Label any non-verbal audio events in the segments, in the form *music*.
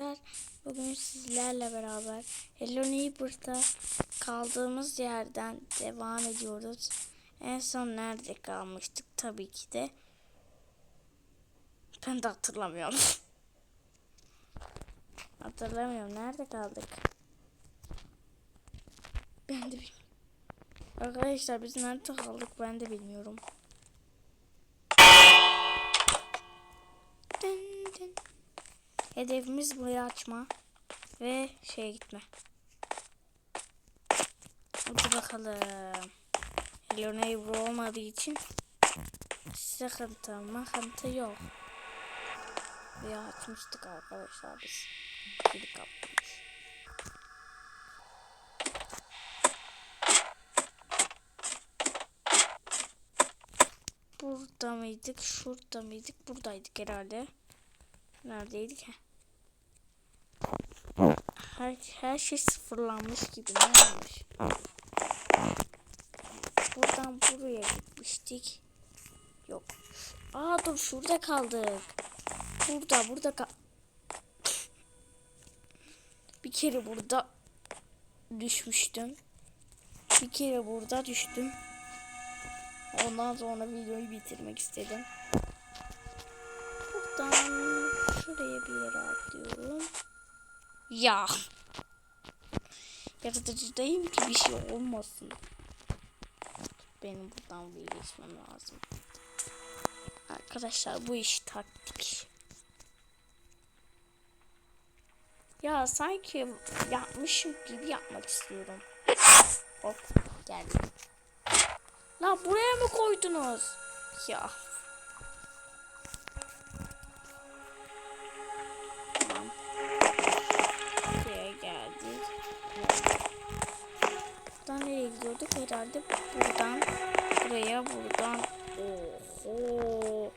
arkadaşlar. Bugün sizlerle beraber Hello Neighbor'da kaldığımız yerden devam ediyoruz. En son nerede kalmıştık tabii ki de. Ben de hatırlamıyorum. *laughs* hatırlamıyorum. Nerede kaldık? Ben de bilmiyorum. Arkadaşlar biz nerede kaldık ben de bilmiyorum. Hedefimiz burayı açma ve şeye gitme. Hadi bakalım. Hello Neighbor olmadığı için sıkıntı makıntı yok. Ve açmıştık arkadaşlar biz. Bir kapmış. Burada mıydık? Şurada mıydık? Buradaydık herhalde. Neredeydik? Heh. Her, her şey sıfırlanmış gibi ne olmuş? Buradan buraya gitmiştik. Yok. Aa dur şurada kaldık. Burada burada kal Bir kere burada düşmüştüm. Bir kere burada düştüm. Ondan sonra videoyu bitirmek istedim. Buradan şuraya bir yere atlıyorum. Ya. Yaratıcıdayım ki bir şey olmasın. Benim buradan bir geçmem lazım. Arkadaşlar bu iş taktik. Ya sanki yapmışım gibi yapmak istiyorum. Hop geldim. La buraya mı koydunuz? Ya. Herhalde buradan buraya buradan. Oho.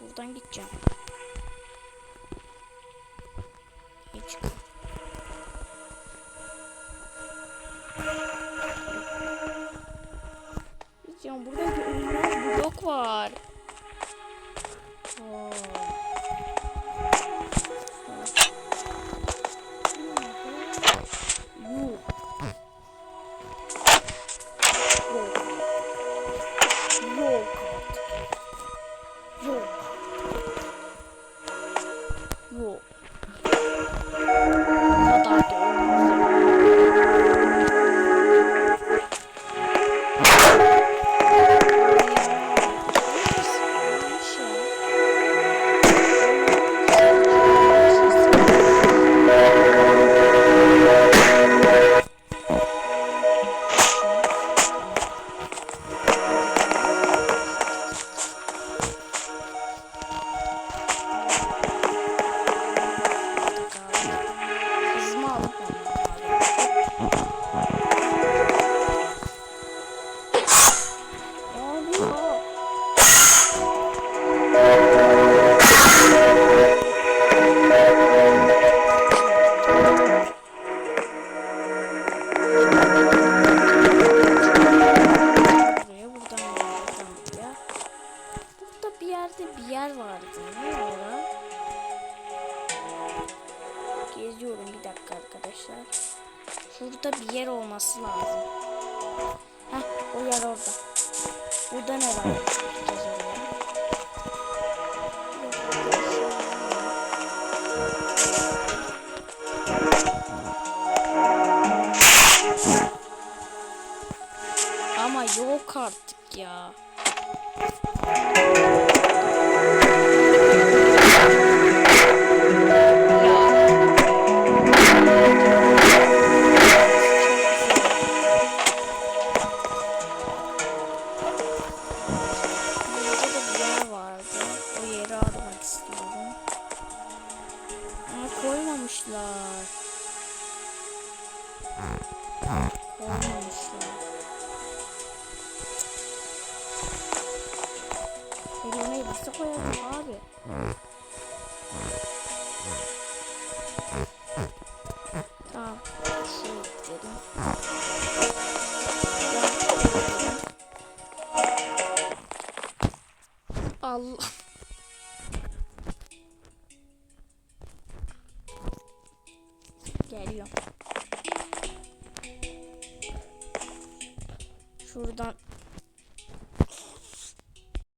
Buradan gideceğim. Hiç. Gideceğim. Burada bir blok var. Yok. Bu Şurada bir yer olması lazım. Heh o yer orada. Burada ne var? Ama yok artık ya. Koymamışlar. Koymamışlar. Elime elbise koyalım abi. Tamam. Şey dedim. Allah. Geliyorum. Şuradan